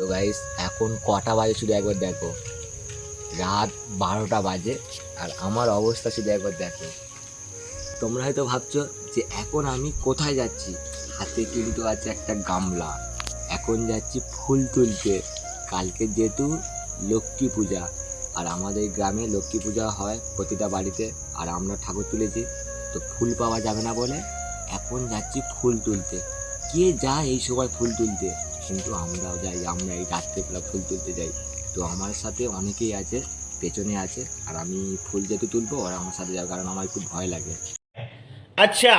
তো গাইস এখন কটা বাজে শুধু একবার দেখো। রাত বারোটা বাজে আর আমার অবস্থা শুধু একবার দেখো। তোমরা হয়তো ভাবছ যে এখন আমি কোথায় যাচ্ছি? হাতে কিন্তু আছে একটা গামলা। এখন যাচ্ছি ফুল তুলতে। কালকে যেহেতু লক্ষ্মী পূজা আর আমাদের গ্রামে লক্ষ্মী পূজা হয় প্রতিটা বাড়িতে আর আমরা ঠাকুর তুলেছি, তো ফুল পাওয়া যাবে না বলে এখন যাচ্ছি ফুল তুলতে। কে যায় এই সময় ফুল তুলতে? কিন্তু আমরাও যাই আমরা এই রাত্রেবেলা ফুল তুলতে যাই। তো আমার সাথে অনেকেই আছে পেছনে আছে আর আমি ফুল যেহেতু তুলবো আর আমার সাথে যাবে কারণ আমার খুব ভয় লাগে। আচ্ছা।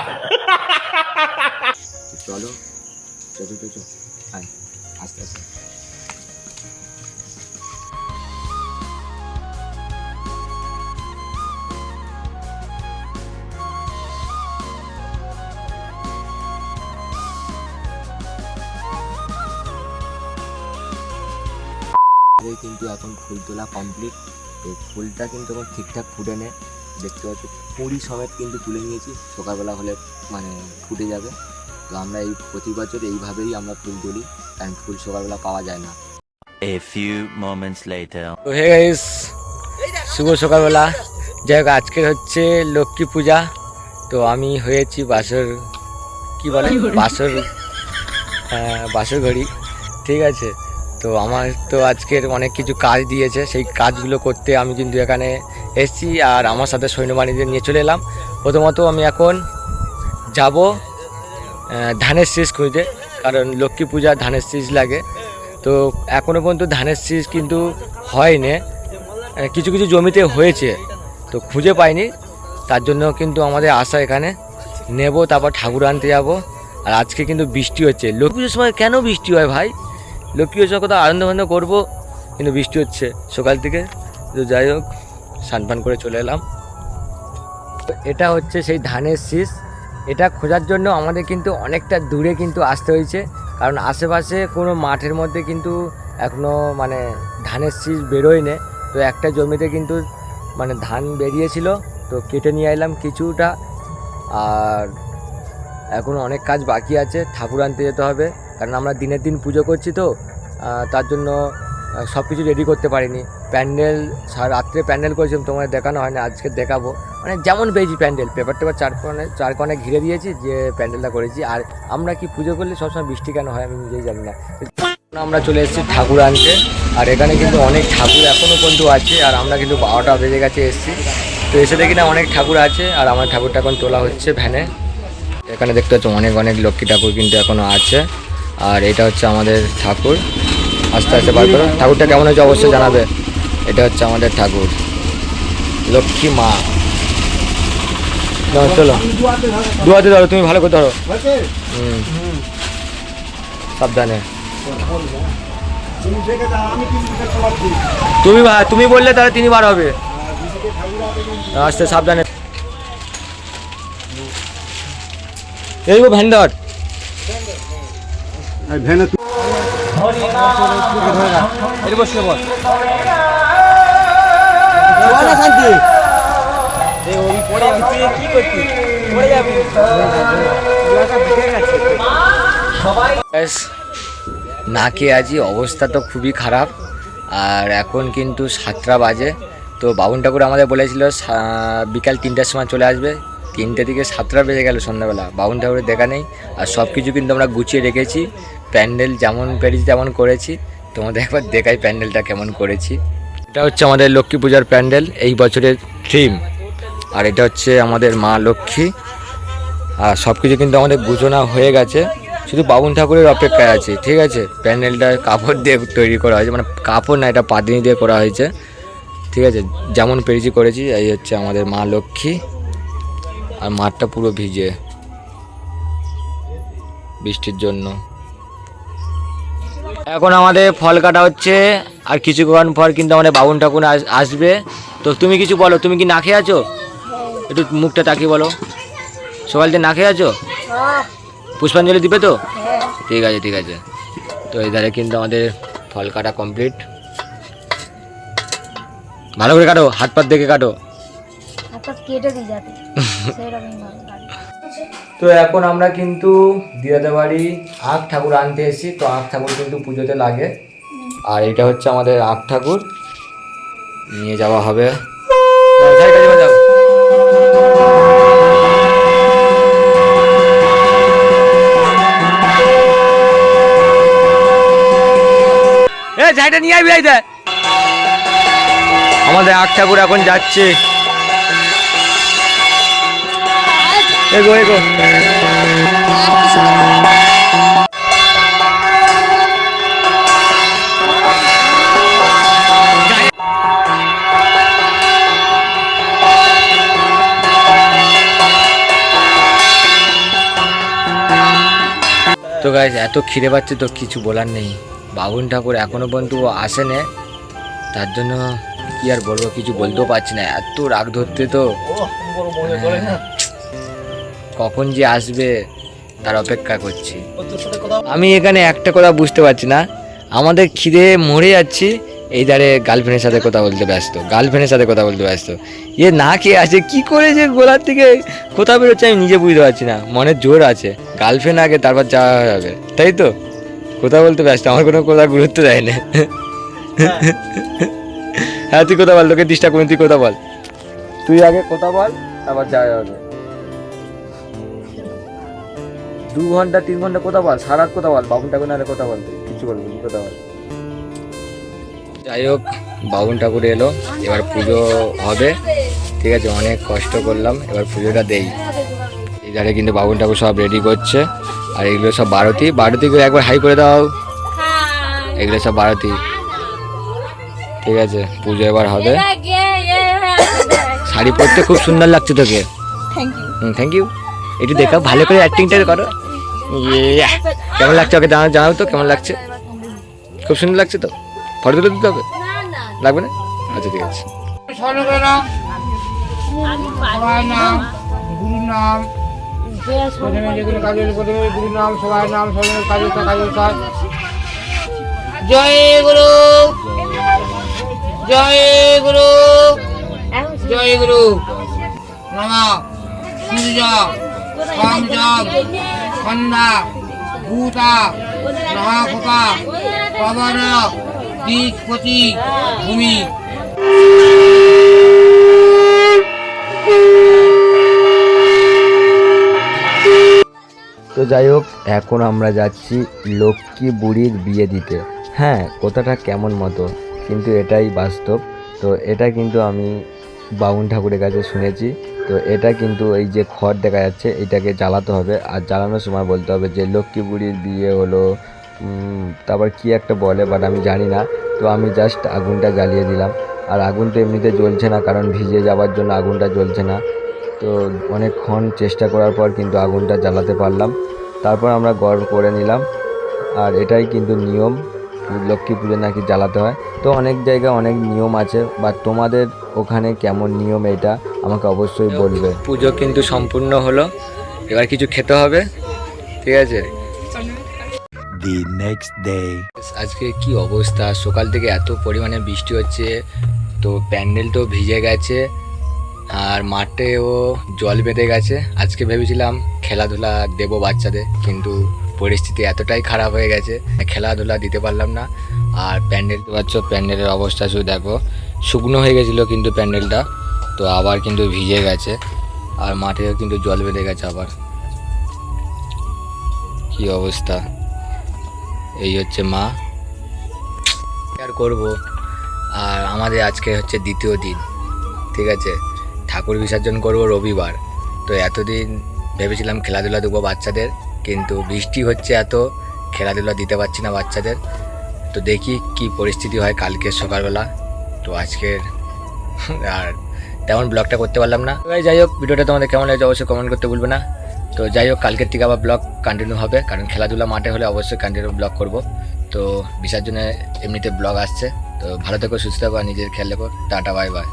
চলো চলো চলো আস্তে আস্তে। আমাদের কিন্তু এখন ফুল তোলা কমপ্লিট তো ফুলটা কিন্তু এখন ঠিকঠাক ফুটে নেয় দেখতে পাচ্ছি কুড়ি সমেত কিন্তু তুলে নিয়েছি। সকালবেলা হলে মানে ফুটে যাবে। তো আমরা এই প্রতি বছর এইভাবেই আমরা ফুল তুলি। কারণ ফুল সকালবেলা পাওয়া যায় না। A few moments later. তো হে গাইস শুভ সকালবেলা। যাই হোক আজকে হচ্ছে লক্ষ্মী পূজা। তো আমি হয়েছি বাসর কি বলে? বাসর হ্যাঁ, বাসর ঘড়ি। ঠিক আছে। তো আমার তো আজকের অনেক কিছু কাজ দিয়েছে, সেই কাজগুলো করতে আমি কিন্তু এখানে এসেছি আর আমার সাথে সৈন্যবাণীদের নিয়ে চলে এলাম। প্রথমত আমি এখন যাব ধানের শীষ খুঁজতে, কারণ লক্ষ্মী পূজা ধানের শীষ লাগে। তো এখনও পর্যন্ত ধানের শীষ কিন্তু হয়নি কিছু কিছু জমিতে হয়েছে, তো খুঁজে পাইনি। তার জন্য কিন্তু আমাদের আশা এখানে নেব, তারপর ঠাকুর আনতে যাব। আর আজকে কিন্তু বৃষ্টি হচ্ছে। লক্ষ্মী পুজোর সময় কেন বৃষ্টি হয় ভাই? পুজোর কথা আনন্দ ফানন্দ করব, কিন্তু বৃষ্টি হচ্ছে সকাল থেকে। তো যাই হোক, স্নান পান করে চলে এলাম। এটা হচ্ছে সেই ধানের শীষ। এটা খোঁজার জন্য আমাদের কিন্তু অনেকটা দূরে কিন্তু আসতে হয়েছে, কারণ আশেপাশে কোনো মাঠের মধ্যে কিন্তু এখনও মানে ধানের শীষ বেরোয়নি। তো একটা জমিতে কিন্তু মানে ধান বেরিয়েছিল, তো কেটে নিয়ে এলাম কিছুটা। আর এখন অনেক কাজ বাকি আছে, ঠাকুর আনতে যেতে হবে। কারণ আমরা দিনের দিন পুজো করছি তো তার জন্য সব কিছু রেডি করতে পারিনি। প্যান্ডেল রাত্রে প্যান্ডেল করেছিলাম তোমার দেখানো হয় না আজকে দেখাবো। মানে যেমন পেয়েছি প্যান্ডেল, পেপার টেপার চার কোণে চার কোণে ঘিরে দিয়েছি যে প্যান্ডেলটা করেছি। আর আমরা কি পুজো করলে সবসময় বৃষ্টি কেন হয় আমি নিজেই জানি না। আমরা চলে এসেছি ঠাকুর আনতে, আর এখানে কিন্তু অনেক ঠাকুর এখনও পর্যন্ত আছে, আর আমরা কিন্তু বারোটা বেজে গেছে এসেছি। তো এসে দেখি না অনেক ঠাকুর আছে, আর আমার ঠাকুরটা এখন তোলা হচ্ছে ভ্যানে। এখানে দেখতে পাচ্ছ অনেক অনেক লক্ষ্মী ঠাকুর কিন্তু এখনও আছে। আর এটা হচ্ছে আমাদের ঠাকুর। আস্তে আস্তে বার করো। ঠাকুরটা কেমন হয়েছে অবশ্যই জানাবে। এটা হচ্ছে আমাদের ঠাকুর। লক্ষ্মী মা। চলো। দুয়াতে ধরো, তুমি ভালো করে ধরো। সাবধানে। তুমি তুমি বললে তাহলে তিনবার হবে। আস্তে, সাবধানে। এই গো ভ্যান্ডর এই বসে বল ব্যাস, না খেয়ে আছি অবস্থা তো খুবই খারাপ। আর এখন কিন্তু সাতটা বাজে। তো বাবুন ঠাকুর আমাদের বলেছিল বিকাল তিনটার সময় চলে আসবে। তিনটে থেকে সাতটা বেজে গেল সন্ধ্যাবেলা। বাবুন ঠাকুরের দেখা নেই। আর সব কিছু কিন্তু আমরা গুছিয়ে রেখেছি। প্যান্ডেল যেমন পেরেছি তেমন করেছি। তোমাদের একবার দেখাই প্যান্ডেলটা কেমন করেছি। এটা হচ্ছে আমাদের লক্ষ্মী পূজার প্যান্ডেল, এই বছরের থিম। আর এটা হচ্ছে আমাদের মা লক্ষ্মী। আর সব কিছু কিন্তু আমাদের গুছানো হয়ে গেছে। শুধু বাবুন ঠাকুরের অপেক্ষায় আছে, ঠিক আছে? প্যান্ডেলটা কাপড় দিয়ে তৈরি করা হয়েছে মানে কাপড় না, এটা পাদিনি দিয়ে করা হয়েছে। ঠিক আছে? যেমন পেরেছি করেছি, এই হচ্ছে আমাদের মা লক্ষ্মী। আর মাঠটা পুরো ভিজে, বৃষ্টির জন্য। এখন আমাদের ফল কাটা হচ্ছে আর কিছুক্ষণ পর কিন্তু আমাদের বাবুন ঠাকুর আস- আসবে। তো তুমি কিছু বলো তুমি কি না খেয়ে আছো? একটু মুখটা তাকিয়ে বলো। সকাল থেকে না খেয়ে আছো? পুষ্পাঞ্জলি দিবে তো? ঠিক আছে ঠিক আছে। তো এই ধারে কিন্তু আমাদের ফল কাটা কমপ্লিট ভালো করে কাটো হাত পাত দেখে কাটো। কেটে দিই যাতে। সেরকমই ভালো তো এখন আমরা কিন্তু দিদাদের বাড়ি আখ ঠাকুর আনতে এসেছি। তো আখ ঠাকুর কিন্তু পুজোতে লাগে। আর এটা হচ্ছে আমাদের আখ ঠাকুর। নিয়ে যাওয়া হবে। এ ঝাইটা নিয়ে আইবি আমাদের আখ ঠাকুর এখন যাচ্ছে। এগো এগো। তো গাইজ এত খিদে পাচ্ছে তো কিছু বলার নেই। বাবুন ঠাকুর এখনও পর্যন্ত আসেনে। তার জন্য কি আর বলব কিছু বলতেও পারছি না। এত রাগ ধরতে তো। কখন যে আসবে তার অপেক্ষা করছি। আমি এখানে একটা কথা বুঝতে পারছি না। আমাদের খিদে মরে যাচ্ছি এই ধারে গার্লফ্রেন্ডের সাথে কথা বলতে ব্যস্ত গার্লফ্রেন্ডের সাথে কথা বলতে ব্যস্ত। এ না খেয়ে আছে কি করে যে গোলার থেকে কোথাও বেরোচ্ছে আমি নিজে বুঝতে পারছি না। মনের জোর আছে গার্লফ্রেন্ড আগে তারপর যাওয়া যাবে তাই তো? কথা বলতে ব্যস্ত আমার কোনো কথা গুরুত্ব দেয় না। হ্যাঁ তুই কথা বল তোকে ডিস্টার্ব করি তুই কথা বল। তুই আগে কথা বল তারপর যাওয়া যাবে দু ঘণ্টা তিন ঘণ্টা কথা বল সারাত কথা বল বাবুন ঠাকুর নাহলে কথা বল তুই কিছু বলবি কথা বল। যাই হোক বাবুন ঠাকুর এলো এবার পুজো হবে ঠিক আছে অনেক কষ্ট করলাম এবার পুজোটা দেই। এই ধারে কিন্তু বাবুন ঠাকুর সব রেডি করছে আর এগুলো সব বারতি বারতিগুলো একবার হাই করে দাও। এগুলো সব বারতি ঠিক আছে পুজো এবার হবে। শাড়ি পরতে খুব সুন্দর লাগছে তোকে। থ্যাংক ইউ একটু দেখাও ভালো করে অ্যাক্টিংটা করো। ইয়ে কেমন লাগছে ওকে জানাও তো কেমন লাগছে? খুব সুন্দর লাগছে তো? ফটো তুলে দিতে হবে? লাগবে না? আচ্ছা ঠিক আছে। সবার নাম প্রথমে যেগুলো কাজ হলো প্রথমে গুরু নাম সবার নাম সবার কাজ হতো কাজ জয় গুরু। জয় গুরু। জয় গুরু। নমা। সূর্য। সংযম সন্ধ্যা ভূতা মহাফোকা পবন দ্বিপতি ভূমি। তো যাই হোক, এখন আমরা যাচ্ছি লক্ষ্মী বুড়ির বিয়ে দিতে। হ্যাঁ কথাটা কেমন মতো? কিন্তু এটাই বাস্তব। তো এটা কিন্তু আমি বাউন ঠাকুরের কাছে শুনেছি। তো এটা কিন্তু এই যে খড় দেখা যাচ্ছে, এটাকে জ্বালাতে হবে। আর জ্বালানোর সময় বলতে হবে যে, লক্ষ্মী বুড়ির বিয়ে হলো তারপর কি একটা বলে বাট আমি জানি না। তো আমি জাস্ট আগুনটা জ্বালিয়ে দিলাম। আর আগুন তো এমনিতে জ্বলছে না, কারণ ভিজে যাওয়ার জন্য আগুনটা জ্বলছে না। তো অনেকক্ষণ চেষ্টা করার পর কিন্তু আগুনটা জ্বালাতে পারলাম। তারপর আমরা গড় করে নিলাম। আর এটাই কিন্তু নিয়ম, লক্ষ্মী পুজো নাকি জ্বালাতে হয়। তো অনেক জায়গায় অনেক নিয়ম আছে বা তোমাদের ওখানে কেমন নিয়ম এটা? আমাকে অবশ্যই বলবে। পুজো কিন্তু সম্পূর্ণ হলো। এবার কিছু খেতে হবে ঠিক আছে? The নেক্সট ডে আজকে কি অবস্থা? সকাল থেকে এত পরিমাণে বৃষ্টি হচ্ছে তো প্যান্ডেল তো ভিজে গেছে আর মাঠেও জল বেঁধে গেছে। আজকে ভেবেছিলাম খেলাধুলা দেবো বাচ্চাদের কিন্তু পরিস্থিতি এতটাই খারাপ হয়ে গেছে খেলাধুলা দিতে পারলাম না। আর প্যান্ডেল পাচ্ছ প্যান্ডেলের অবস্থা শুধু দেখো শুকনো হয়ে গেছিল কিন্তু প্যান্ডেলটা। তো আবার কিন্তু ভিজে গেছে, আর মাঠেও কিন্তু জল বেঁধে গেছে আবার। কি অবস্থা? এই হচ্ছে মা। আর করব? আর আমাদের আজকে হচ্ছে দ্বিতীয় দিন, ঠিক আছে? ঠাকুর বিসর্জন করব রবিবার। তো এতদিন ভেবেছিলাম খেলাধুলা দেবো বাচ্চাদের, কিন্তু বৃষ্টি হচ্ছে এত, খেলাধুলা দিতে পারছি না বাচ্চাদের। তো দেখি কি পরিস্থিতি হয় কালকে সকালবেলা। তো আজকের, আর তেমন ব্লগটা করতে পারলাম না। যাই হোক, ভিডিওটা তোমাদের কেমন লাগছে অবশ্যই কমেন্ট করতে ভুলবে না। তো যাই হোক, কালকের থেকে আবার ব্লগ কন্টিনিউ হবে, কারণ খেলাধুলা মাঠে হলে অবশ্যই কন্টিনিউ ব্লগ করব। তো বিসর্জনে এমনিতে ব্লগ আসছে। তো ভালো থেকো, সুস্থ থাকো, আর নিজের খেয়াল রেখো। Tata bye bye